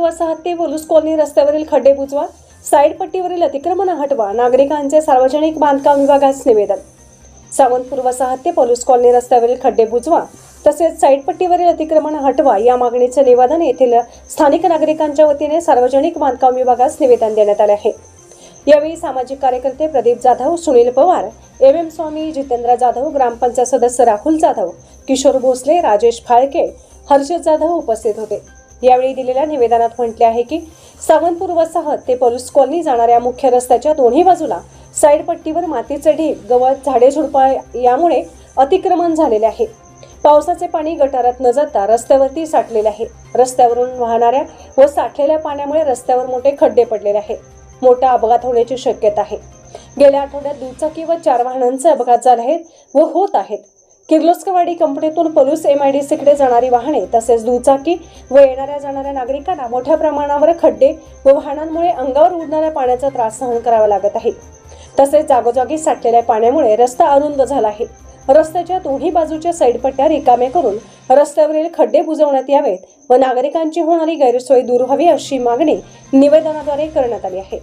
वसाहत ते वलूस कॉलनी रस्त्यावरील खड्डे बुजवा साईड पट्टीवरील अतिक्रमण हटवा नागरिकांचे सार्वजनिक बांधकाम विभागास निवेदन. सावंतपूर वसाहत ते पोलूस कॉलनी रस्त्यावरील खड्डे बुजवा तसेच साईडपट्टीवरील अतिक्रमण हटवा या मागणीचे निवेदन येथील स्थानिक नागरिकांच्या वतीने सार्वजनिक बांधकाम विभागास निवेदन देण्यात आले आहे. यावेळी सामाजिक कार्यकर्ते प्रदीप जाधव सुनील पवार एम एम स्वामी जितेंद्र जाधव ग्रामपंचायत सदस्य राहुल जाधव किशोर भोसले राजेश फाळके हर्षद जाधव उपस्थित होते. यावेळी दिलेल्या निवेदनात म्हटले आहे की सावंतपूर वसाहत ते पलूस कॉलनी जाणाऱ्या मुख्य रस्त्याच्या दोन्ही बाजूला साईड पट्टीवर मातीचे ढीग गवत झाडे झुडपा यामुळे अतिक्रमण झालेले आहे. पावसाचे पाणी गटारात न जाता रस्त्यावरती साठलेले आहे. रस्त्यावरून वाहणाऱ्या व साठलेल्या पाण्यामुळे रस्त्यावर मोठे खड्डे पडलेले आहे. मोठा अपघात होण्याची शक्यता आहे. गेल्या आठवड्यात दुचाकी व चार वाहनांचे अपघात झाले आहेत व होत आहेत. किर्लोस्करवाडी कंपनीतून पलूस एम आय डी सीकडे जाणारी वाहने तसेच दुचाकी व येणाऱ्या जाणाऱ्या नागरिकांना मोठ्या प्रमाणावर खड्डे व वाहनांमुळे अंगावर उडणाऱ्या पाण्याचा त्रास सहन करावा लागत आहे. तसेच जागोजागी साठलेल्या पाण्यामुळे रस्ता अरुंद झाला आहे. रस्त्याच्या दोन्ही बाजूच्या साईडपट्ट्या रिकामे करून रस्त्यावरील खड्डे बुजवण्यात यावेत व नागरिकांची होणारी गैरसोय दूर व्हावी अशी मागणी निवेदनाद्वारे करण्यात आली आहे.